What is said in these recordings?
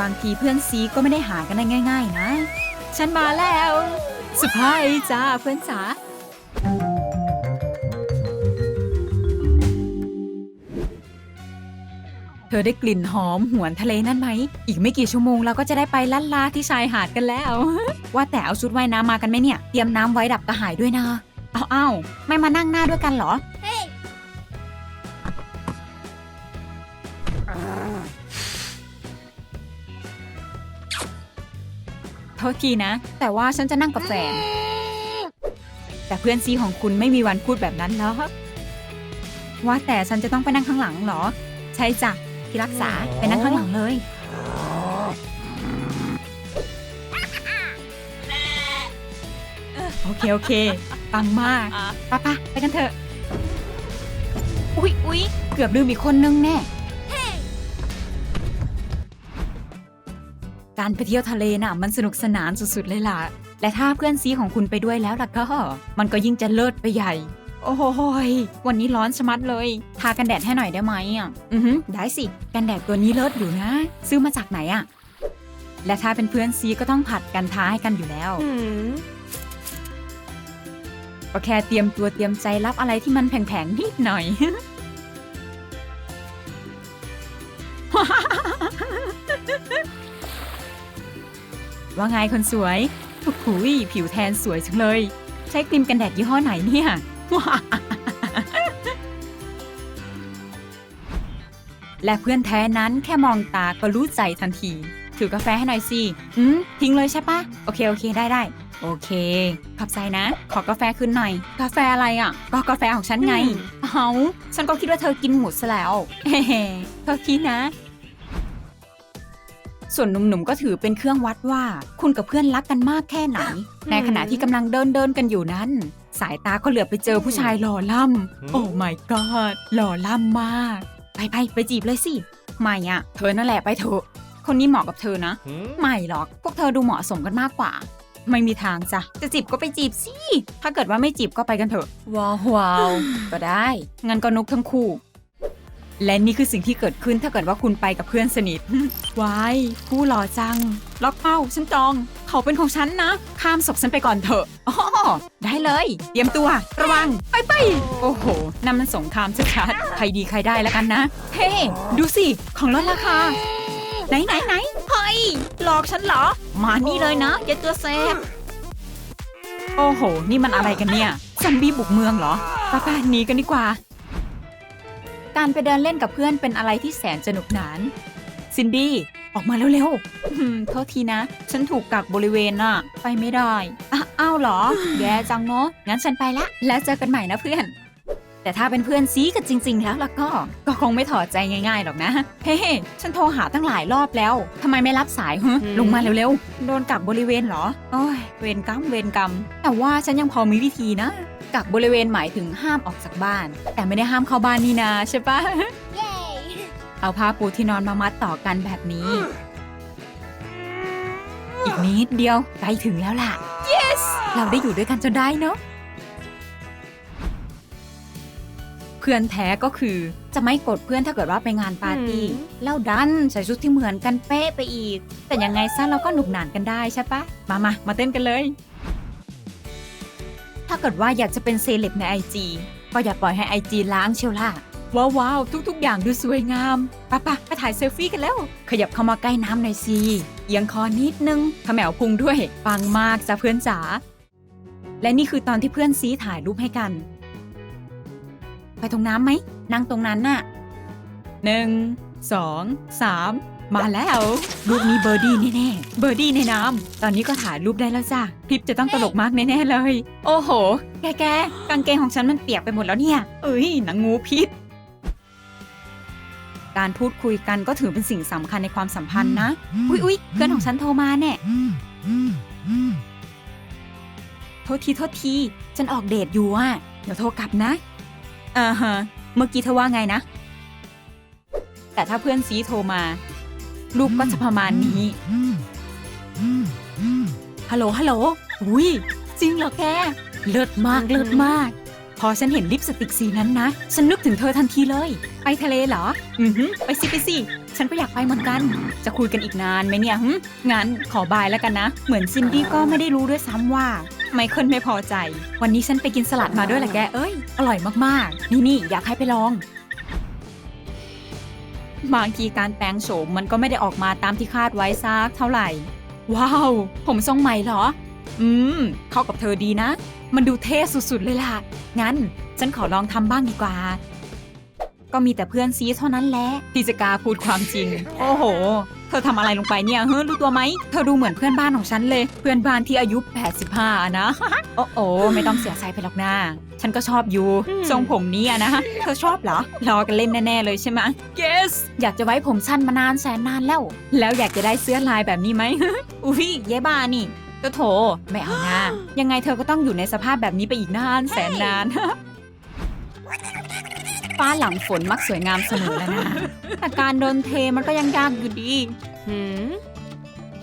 บางทีเพื่อนซีก็ไม่ได้หากันได้ง่าย ๆ นะ ฉันมาแล้วสบายจ้าเพื่อนจ๋าเธอได้กลิ่นหอมหวนทะเลนั่นไหม อีกไม่กี่ชั่วโมงเราก็จะได้ไปลันลาที่ชายหาดกันแล้ว ว่าแต่เอาชุดว่ายน้ำมากันไหมเนี่ย เตรียมน้ำไว้ดับกระหายด้วยนะ เอาเอาไม่มานั่งหน้าด้วยกันเหรอ ษทีนะ แต่ว่าฉันจะนั่งกับแฟน แต่เพื่อนซีของคุณไม่มีวันพูดแบบนั้นหรอกว่าแต่ฉันจะต้องไปนั่งข้างหลังเหรอ ใช่จ้ะที่รักษาไปนั่งข้างหลังเลย โอเค โอเค ปังมากปะปะไปกันเถอะ อุ๊ยอุ๊ยเกือบลืมอีกคนนึงแน่ การไปเที่ยวทะเลน่ะมันสนุกสนานสุดๆเลยล่ะ และถ้าเพื่อนซีของคุณไปด้วยแล้วล่ะก็ มันก็ยิ่งจะเลิศไปใหญ่ โอ้โหยวันนี้ร้อนชะมัดเลย ทากันแดดให้หน่อยได้ไหมอะ อือหือได้สิ กันแดดตัวนี้เลิศอยู่นะ ซื้อมาจากไหนอะ และถ้าเป็นเพื่อนซีก็ต้องผัดกันทาให้กันอยู่แล้วก็แค่เตรียมตัวเตรียมใจรับอะไรที่มันแผงๆนิดหน่อย ว่าไงคนสวยโอ้โหยผิวแทนสวยจังเลย ใช้ครีมกันแดดยี่ห้อไหนเนี่ยและเพื่อนแท้นั้นแค่มองตาก็รู้ใจทันที ถือกาแฟให้หน่อยสิ อืม ทิ้งเลยใช่ปะ โอเค โอเค ได้ได้ โอเคขอบใจนะ ขอกาแฟคืนหน่อย กาแฟอะไรอะ ก็กาแฟของฉันไง เอาฉันก็คิดว่าเธอกินหมดซะแล้ว เฮ้ๆเธอคิดนะ ส่วนหนุ่มๆก็ถือเป็นเครื่องวัดว่า คุณกับเพื่อนรักกันมากแค่ไหน ในขณะที่กำลังเดินเดินๆกันอยู่นั้น สายตาก็เหลือบไปเจอผู้ชายหล่อล่ำโอ้ my god หล่อล่ำมาก ไปไปไปจีบเลยสิ ไม่อะเธอนั่นแหละไปเถอะ คนนี้เหมาะกับเธอนะ ไม่หรอก พวกเธอดูเหมาะสมกันมากกว่า ไม่มีทางจ้ะ จะจีบก็ไปจีบสิ ถ้าเกิดว่าไม่จีบก็ไปกันเถอะ ว้าวว้าวก็ได้ งั้นก็นุกทั้งคู่ และนี่คือสิ่งที่เกิดขึ้นถ้าเกิดว่าคุณไปกับเพื่อนสนิทว้ายผู้หล่อจัง ล็อกเป้าฉันจอง เขาเป็นของฉันนะ ข้ามศพฉันไปก่อนเถอะอ๋อได้เลย เตรียมตัว ระวัง ไปไป โอ้โหนั่นมันสงครามชัดๆ ใครดีใครได้แล้วกันนะ เฮ้ ดูสิ ของลดราคา ไหนไหนไหนเฮ้ยหลอกฉันเหรอ มานี่เลยนะอย่าตัวแซบโอ้โห นี่มันอะไรกันเนี่ยซอมบี้บุกเมืองเหรอป้าป้าหนีกันดีกว่า การไปเดินเล่นกับเพื่อนเป็นอะไรที่แสนสนุกหนาน ซินดี้ ออกมาเร็วๆอืมโทษทีนะ ฉันถูกกักบริเวณน่ะ ไปไม่ได้อ้าวเหรอ แย่จังเนาะงั้นฉันไปละ แล้วเจอกันใหม่นะเพื่อน แต่ถ้าเป็นเพื่อนซีกันจริง ๆ แล้วล่ะก็ ก็คงไม่ถอดใจง่ายๆหรอกนะ เฮ้ ฉันโทรหาตั้งหลายรอบแล้ว ทำไมไม่รับสายฮะอืมลงมาเร็วๆ โดนกักบริเวณเหรอ โอ้ย เวรกรรม เวรกรรม แต่ว่าฉันยังพอมีวิธีนะ กักบริเวณหมายถึงห้ามออกจากบ้าน แต่ไม่ได้ห้ามเข้าบ้านนี่นาใช่ปะเอาผ้าปูที่นอนมามัดต่อกันแบบนี้ อีกนิดเดียวใกล้ถึงแล้วล่ะ yes เราได้อยู่ด้วยกันจนได้เนาะ พื่อนแท้ก็คือ จะไม่กดเพื่อนถ้าเกิดว่าไปงานปาร์ตี้อืมแล้วดันใส่ชุดที่เหมือนกันเป๊ะไปอีก แต่ยังไงซะเราก็หนุกหนานกันได้ใช่ปะมามามาเต้นกันเลย ถ้าเกิดว่าอยากจะเป็นเซเลบในไอจีก็อย่าปล่อยให้ไอจีล้างเชียวล่ะว้าวว้าวทุกๆ อย่างดูสวยงามปะปะไปถ่ายเซลฟี่กันแล้ว ขยับเข้ามาใกล้น้ำหน่อยสิเอียงคอนิดนึงขมวพุงด้วยปังมากจ้ะเพื่อนจ๋าและนี่คือตอนที่เพื่อนซีถ่ายรูปให้กัน ไปตรงน้ำไหม นั่งตรงนั้นน่ะหนึ่งสองสามมาแล้ว รูปนี้เบอร์ดี้แน่ๆ เบอร์ดี้ในน้ำตอนนี้ก็ถ่ายรูปได้แล้วจ้ะคลิปจะต้องตลกมากแน่ๆเลย โอ้โห แกแกกางเกงของฉันมันเปียกไปหมดแล้วเนี่ย เอ้ยหนังงูพิษ การพูดคุยกันก็ถือเป็นสิ่งสำคัญในความสัมพันธ์นะ อุ๊ยอุ๊ยเพื่อนของฉันโทรมาแน่โทษทีโทษที ฉันออกเดทอยู่อะ เดี๋ยวโทรกลับนะ อ่าฮะ เมื่อกี้เธอว่าไงนะ แต่ถ้าเพื่อนซีโทรมารูปก็จะประมาณนี้ ฮัลโหล ฮัลโหล อุ้ยจริงเหรอแก เลิศมาก เลิศมาก พอฉันเห็นลิปสติกสีนั้นนะ ฉันนึกถึงเธอทันทีเลย ไปทะเลเหรอ อือหือไปสิไปสิ ฉันก็อยากไปเหมือนกัน จะคุยกันอีกนานไหมเนี่ยหึงั้นขอบายแล้วกันนะ เหมือนซินดี้ก็ไม่ได้รู้ด้วยซ้ำว่า ไมเคิลไม่พอใจ วันนี้ฉันไปกินสลัดมาด้วยแหละแก เอ้ย อร่อยมากๆ นี่นี่อยากให้ไปลอง บางทีการแปลงโฉมมันก็ไม่ได้ออกมาตามที่คาดไว้สักเท่าไหร่ ว้าว ผมทรงใหม่เหรอ อืม เข้ากับเธอดีนะ มันดูเท่สุดๆเลยล่ะ งั้น ฉันขอลองทำบ้างดีกว่า ก็มีแต่เพื่อนซีเท่านั้นแหละที่จะกล้าพูดความจริง โอ้โห เธอทำอะไรลงไปเนี่ยเฮ้ยรู้ตัวไหม เธอดูเหมือนเพื่อนบ้านของฉันเลย เพื่อนบ้านที่อายุ 85อะนะ โอ้โอไม่ต้องเสียใจไปหรอกนะฉันก็ชอบอยู่อืมทรงผมนี้อะนะ เธอชอบเหรอรอกันเล่นแน่ ๆ เลยใช่ไหม yes อยากจะไว้ผมสั้นมานานแสนนานแล้ว แล้วอยากจะได้เสื้อลายแบบนี้ไหม อุ้ยเย้บ้านี่ก็โถไม่เอานะยังไงเธอก็ต้องอยู่ในสภาพแบบนี้ไปอีกนานแสนนาน ฟ้าหลังฝนมักสวยงามเสมอแล้วนะ แต่การโดนเทมันก็ยังยากอยู่ดีหืม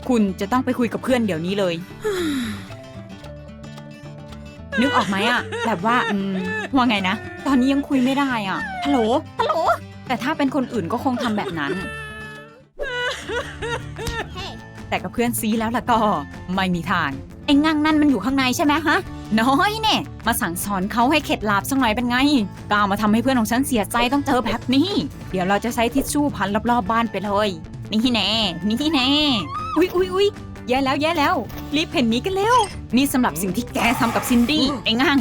คุณจะต้องไปคุยกับเพื่อนเดี๋ยวนี้เลย นึกออกไหมอะแบบว่าอืมว่าไงนะ ตอนนี้ยังคุยไม่ได้อะฮัลโหลฮัลโหล แต่ถ้าเป็นคนอื่นก็คงทำแบบนั้น แต่กับเพื่อนซีแล้วล่ะก็ ไม่มีทาง ไอ้งั่งนั่นมันอยู่ข้างในใช่ไหมฮะ น้อยเนี่ย มาสั่งสอนเขาให้เข็ดหลาบสักหน่อยเป็นไงกล้ามาทำให้เพื่อนของฉันเสียใจต้องเจอแบบนี้ เดี๋ยวเราจะใช้ทิชชู่พันรอบๆบ้านไปเลย นี่แน่ นี่แน่ อุ๊ยอุ๊ยอุ๊ยแย่แล้วแย่แล้ว รีบเพ่นหนี้กันเร็ว นี่สำหรับสิ่งที่แกทำกับซินดี้ไอ้งั่ง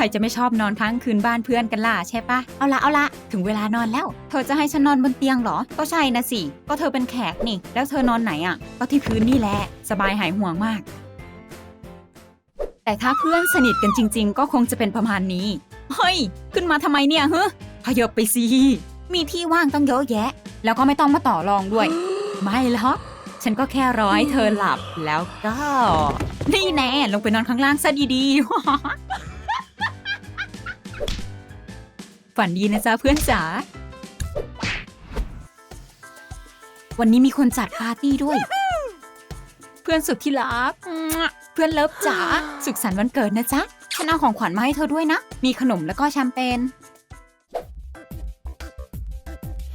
ใครจะไม่ชอบนอนค้างคืนบ้านเพื่อนกันล่ะใช่ปะเอาละเอาละถึงเวลานอนแล้ว เธอจะให้ฉันนอนบนเตียงเหรอ ก็ใช่นะสิ ก็เธอเป็นแขกนี่ แล้วเธอนอนไหนอะ ก็ที่พื้นนี่แหละ สบายหายห่วงมาก แต่ถ้าเพื่อนสนิทกันจริง ๆ ก็คงจะเป็นประมาณนี้ เฮ้ย ขึ้นมาทำไมเนี่ยเฮ้พยบไปสิ มีที่ว่างตั้งเยอะแยะ แล้วก็ไม่ต้องมาต่อรองด้วย ไม่หรอกฉันก็แค่รอให้เธอหลับแล้วก็ นี่แน่ลงไปนอนข้างล่างซะดีๆ ฝันดีนะจ๊ะเพื่อนจ๋า วันนี้มีคนจัดปาร์ตี้ด้วย เพื่อนสุดที่รัก เพื่อนเลิฟจ๋า สุขสันต์วันเกิดนะจ๊ะ ฉันเอาของขวัญมาให้เธอด้วยนะ มีขนมแล้วก็แชมเปญ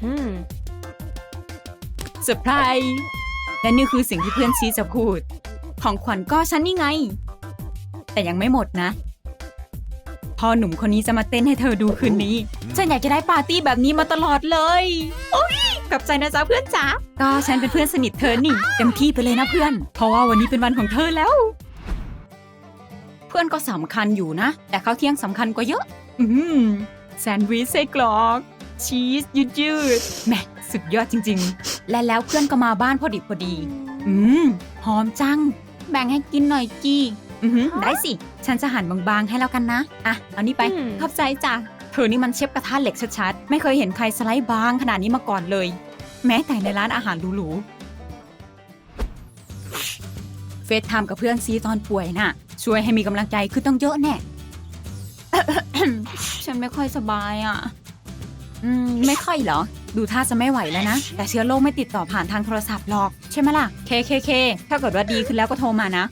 หืมเซอร์ไพรส์และนี่คือสิ่งที่เพื่อนซีจะพูด ของขวัญก็ฉันนี่ไง แต่ยังไม่หมดนะ พอหนุ่มคนนี้จะมาเต้นให้เธอดูคืนนี้ ฉันอยากจะได้ปาร์ตี้แบบนี้มาตลอดเลย โอ้ยกับใจนะจ๊ะเพื่อนจ๋าก็ฉันเป็นเพื่อนสนิทเธอนี่เต็มที่ไปเลยนะเพื่อน เพราะว่าวันนี้เป็นวันของเธอแล้ว เพื่อนก็สำคัญอยู่นะ แต่ข้าวเที่ยงสำคัญกว่าเยอะ อืมแซนด์วิชไส้กรอก ชีสยืดยืดๆแหม่สุดยอดจริง ๆ และแล้วเพื่อนก็มาบ้านพอดีพอดี อืมหอมจัง แบ่งให้กินหน่อยจี อือหือได้สิ ฉันจะหั่นบางๆให้แล้วกันนะ อะ เอานี่ไป อืม ขอบใจจ้ะ เธอนี่มันเชฟกระทะเหล็กชัดๆ ไม่เคยเห็นใครสไลด์บางขนาดนี้มาก่อนเลย แม้แต่ในร้านอาหารหรูๆ เฟซไทม์กับเพื่อนซีตอนป่วยน่ะ ช่วยให้มีกำลังใจคือต้องเยอะแน่ ฉันไม่ค่อยสบายอะ อืม ไม่ค่อยเหรอ ดูท่าจะไม่ไหวแล้วนะ แต่เชื้อโรคไม่ติดต่อผ่านทางโทรศัพท์หรอก ใช่ไหมล่ะ เคเคเคถ้าเกิดว่าดีขึ้นแล้วก็โทรมานะ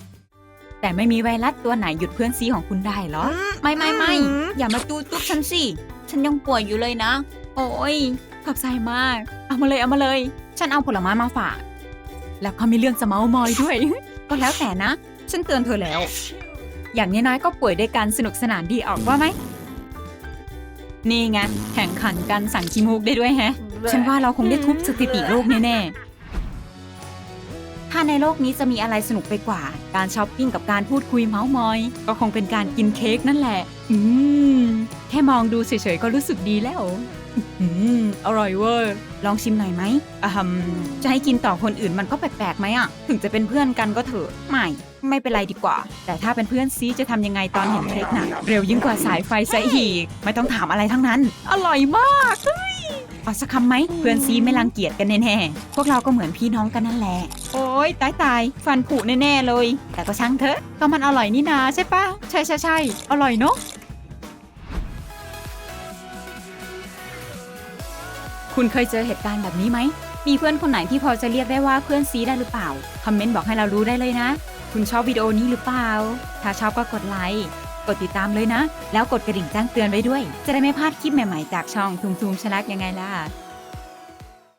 แต่ไม่มีไวรัสตัวไหนหยุดเพื่อนซีของคุณได้เหรอ ไม่ไม่ไม่อย่ามาจูจุ๊บฉันสิ ฉันยังป่วยอยู่เลยนะ โอ้ยขอบใจมาก เอามาเลยเอามาเลย ฉันเอาผลไม้มาฝาก แล้วก็มีเรื่องจะเมามอยด้วย ก็แล้วแต่นะ ฉันเตือนเธอแล้ว อย่างน้อยๆก็ป่วยด้วยกันสนุกสนานดีออกว่าไหม นี่ไงแข่งขันกันสั่งขี้มูกได้ด้วยแฮะ ฉันว่าเราคงได้ทุบสถิติโลกแน่ๆ ถ้าในโลกนี้จะมีอะไรสนุกไปกว่า การช้อปปิ้งกับการพูดคุยเมาส์มอย ก็คงเป็นการกินเค้กนั่นแหละ อืม แค่มองดูเฉยๆก็รู้สึกดีแล้ว อืม อร่อยเวอร์ลองชิมหน่อยไหมอะจะให้กินต่อคนอื่นมันก็แปลกๆไหมอะถึงจะเป็นเพื่อนกันก็เถอะ ไม่ ไม่เป็นไรดีกว่า แต่ถ้าเป็นเพื่อนซีจะทำยังไงตอนเห็นเค้กน่ะ เร็วยิ่งกว่าสายไฟซะอีก ไม่ต้องถามอะไรทั้งนั้น อร่อยมากเฮ้ย เอาสักคำไหมเพื่อนซีไม่รังเกียจกันแน่ๆ พวกเราก็เหมือนพี่น้องกันนั่นแหละ โอ้ยตายตายฟันผุแน่ๆเลย แต่ก็ช่างเถอะ ก็มันอร่อยนี่นาใช่ปะใช่ใช่ใช่อร่อยเนาะคุณเคยเจอเหตุการณ์แบบนี้ไหม มีเพื่อนคนไหนที่พอจะเรียกได้ว่าเพื่อนซีได้หรือเปล่า คอมเมนต์บอกให้เรารู้ได้เลยนะ คุณชอบวิดีโอนี้หรือเปล่า ถ้าชอบก็กดไลค์ ดดติดตามเลยนะ แล้วกดกระดิ่งแจ้งเตือนไว้ด้วย จะได้ไม่พลาดคลิปใหม่ๆจากช่องทุมทูมชลักยังไงล่ะ